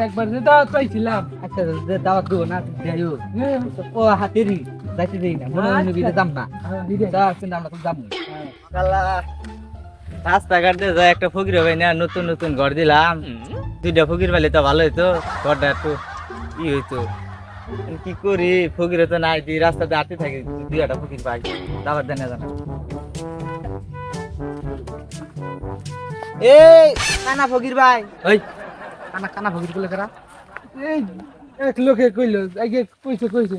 একবার যে দাওয়াত পাইছিলাম আচ্ছা যে দাওয়াত দেবো না যাইও হ্যাঁ, ও হাতেরই যাইতে দেই না মনে মনে বিলে দাম না হ্যাঁ, আমরা তো রাস্তাঘাট দিয়ে একটা ফকির হবে না নতুন নতুন ঘর দিলাম। দুইটা ফকির পেলে তো ভালো হইতো। ঘরটা একটু ই হইতো। কি করি? ফকিরে তো নাই দি রাস্তাতে আটকে থাকে দুই একটা ফকির পাই। দাবার দেন জানা এই কানা ফকির ভাই। ওই কানা কানা ফকির বলে কারা? এই এক লোকে কইলো আগে কইছে কইছে।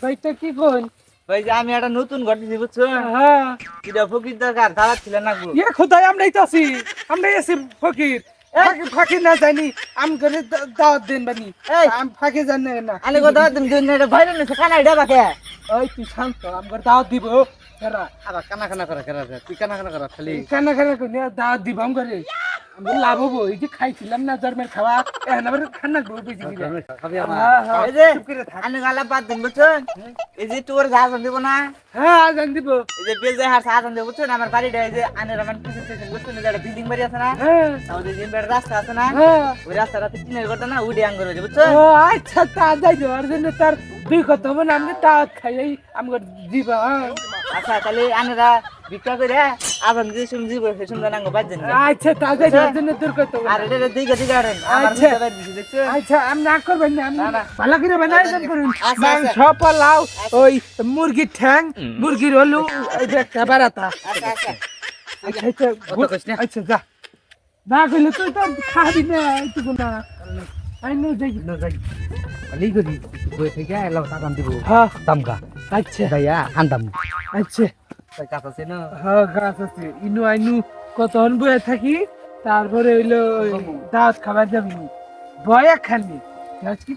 ভাইটা কি কই ভাই যে আমি একটা নতুন ঘর দিছি বুঝছ? হ্যাঁ। দুইটা ফকির দরকার দাবার ছিল না গো। ইয়ে খোদাই আমরাই তো আছি। আমরাই আছি ফকির। ফাঁকি- না জানি আম করে দাওয়াত দেন বানি। এই। আম ফাঁকি জানি না আলে কথা তুমি দুনিয়াটা ভাইরাল হইছে কানা এটা বাকে ওই তুই শান্ত আমার দাওয়াত দিব এরা আবার কানা কানা করে করা তুই কানা কানা করা খালি। কানা কানা করে দাওয়াত দিব আম করে। আমি লাভ হব। এই যে খাইছিলাম না জন্মের খাওয়া এখন আবার খানা গো বেশি করে খাবি এই যে চুপ করে থাক। আনে গালা বাদ দেন বুঝছেন এই যে তোর যা আসান দেবো না? হ্যাঁ আজান দিব। এই যে বেল যায় হার আসান দেবো বুঝছেন আমার বাড়িটা এই যে আনের আমার পিছন পিছন বুঝছেন একটা বিল্ডিং বাড়ি আছে না? আমাদের যে বেড় রাস্তা আছে না? ওই রাস্তাটাতে টিনের ঘরটা না উডে আঙ্গুর হয়েছে বুঝছেন ও আচ্ছা তা যাই ওর জন্য তার দুই কথা হবে না আমি দাওয়াত খাই এই আমার হ্যাঁ আচ্ছা তাহলে আনেরা ভিক্ষা করে দিয়ে শুনছি আচ্ছা জন্য আর। এটা দিকে দিকে আরেন আচ্ছা। আচ্ছা আমি না করবেন না আমি না, না। ভালো করে বানাই করুন। আচ্ছা, মাংস পোলাও ওই মুরগির ঠ্যাং মুরগির হলু এই যে একটা বারাতা। আচ্ছা আচ্ছা। আচ্ছা আচ্ছা অত কইস না। আচ্ছা যা। না কইলে তুই তো খাবি না এইটুকু না। আই নো যাই। না যাই। খালি করি বই থেকে এলাও টাকা দিব। হ্যাঁ। দামকা আচ্ছা। দাইয়া আন্দাম আচ্ছা। তাই আছে না? হ্যাঁ গাছ আছে। ইনু আইনু কতক্ষণ বয়ে থাকি তারপরে হইল দাওয়াত খাবার যাবি বয়া খালি। কি?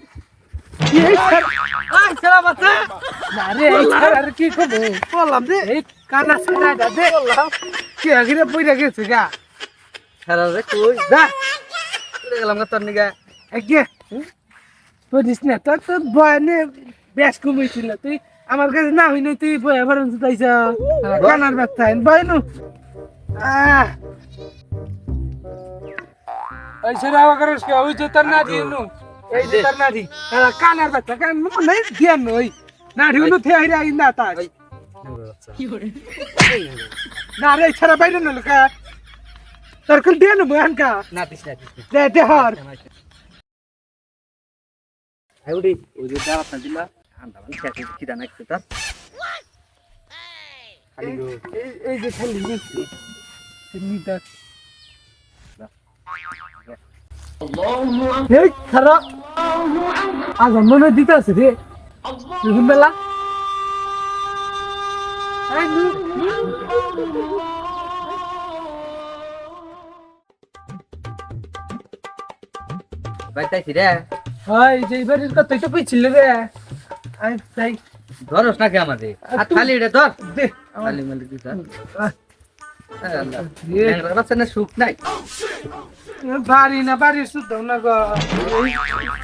না তোর তোর বয়ানে বেশ কমেছিল তুই আমার কাছে না হইনি তুই বয়া ভরন সুতাইছ কানার ব্যথা বয়নু আহ। ওই সেরা করিস কে ওই যে তোর নাড়ি নু এই যে তোর নাড়ি এরা কানার ব্যথা কান মন নাই ধ্যান ওই নু থে আইরা আই না তা না রে ছাড়া বাইরে না লোকা। তোর কল দিয়ে নু বয়ান কা না দিস না this they they Har. I উড়ি ওই দাওয়াত দিলা। আন্দা মানে খেতে কি দানা একটু তার। এই- যে খালি নিচ্ছি নিতা এই খারা আজ দিতে আছে রে। দুদিন বেলা। বাইতাইছি রে। হয় যে এবারের কথাই তো কইছিল রে। ধরস নাকি আমাদের? খালি এটা ধর। খালি মালি সুখ নাই। বাড়ি না শুদ্ধ না গো। এই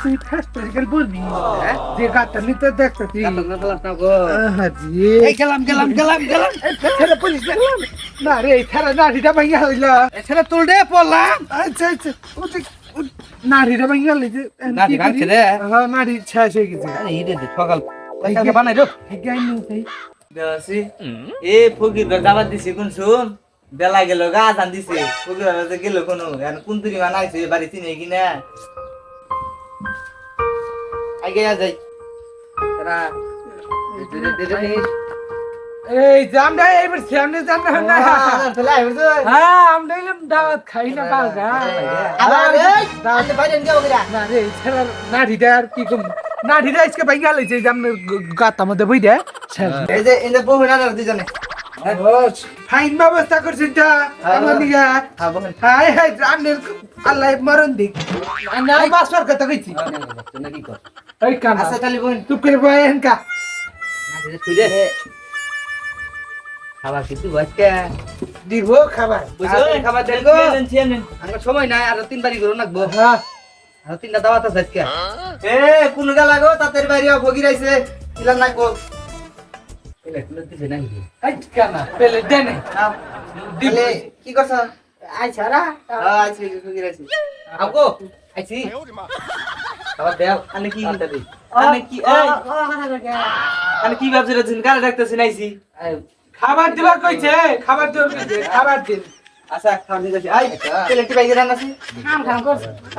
তুই ফার্স্ট গেল বলবি। হ্যাঁ? যে গাতা নিতে দেখতে তুই কালো না কালাস না গো। হাজি এই গেলাম গেলাম গেলাম গেলাম। ছেড়ে পুলিশ দেখলাম না রে ছাড়া নাড়িটা ভাঙিয়া হইল পড়লাম আচ্ছা আচ্ছা। নাড়িটা ভাঙিয়া নাড়ি ভাঙছে রে? হ্যাঁ নাড়ি শেষ হয়ে গেছে। আরে ইরে সকাল। বানাই রো জ্ঞান নেই এ ফকির দাবাত দিছি কোন শুন? বেলা গেল গা জান দিছে বাবা গেল কোন কোন তুরি বানাইছে বাড়ি চিনে কিনা? আগে যাই। তারা এই জামটা এবার সামনে জান না না। হ্যাঁ আমরা এলাম দাওয়াত খাই না বালগা না রে ছাড়া নাড়িটা আর কি কম নাড়িটা আজকে ভাঙিয়া লাইছে যে আপনার গাতা মধ্যে বইটা ফাইন ব্যবস্থা করছেন তা আমার নিগা হাই হাই রান্নের আল্লাহ মরণ দিক। না বাসবার কথা কইছি। ওই কানা চুপ করে বয় এনকা। খাবার কিন্তু বাচ্চা দিব খাবার। বুঝছ খাবার দেন গো। আমার সময় নাই আর তিন বাড়ি করো নাকবো। হ্যাঁ। আর তিনটা দাওয়াত আছে আজকে। এ কোন গা? লাগো তাদের বাইরে ফকির আইছে ইলান কি করছ? আইছা রা আইছি ফকির আইছি আবগো আইছি। আবার দেও আনে কি? দি। আনে কি? আনে কি ভাবছিস দিন কারে ডাকতেছিস আইছি খাবার দিবার কইছে খাবার দিবার কইছে খাবার দিন। আচ্ছা খাওয়া দিতেছি আই প্লেটি বাইকে রান্না আছে?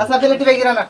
আচ্ছা প্লেটি বাইকে রান্না।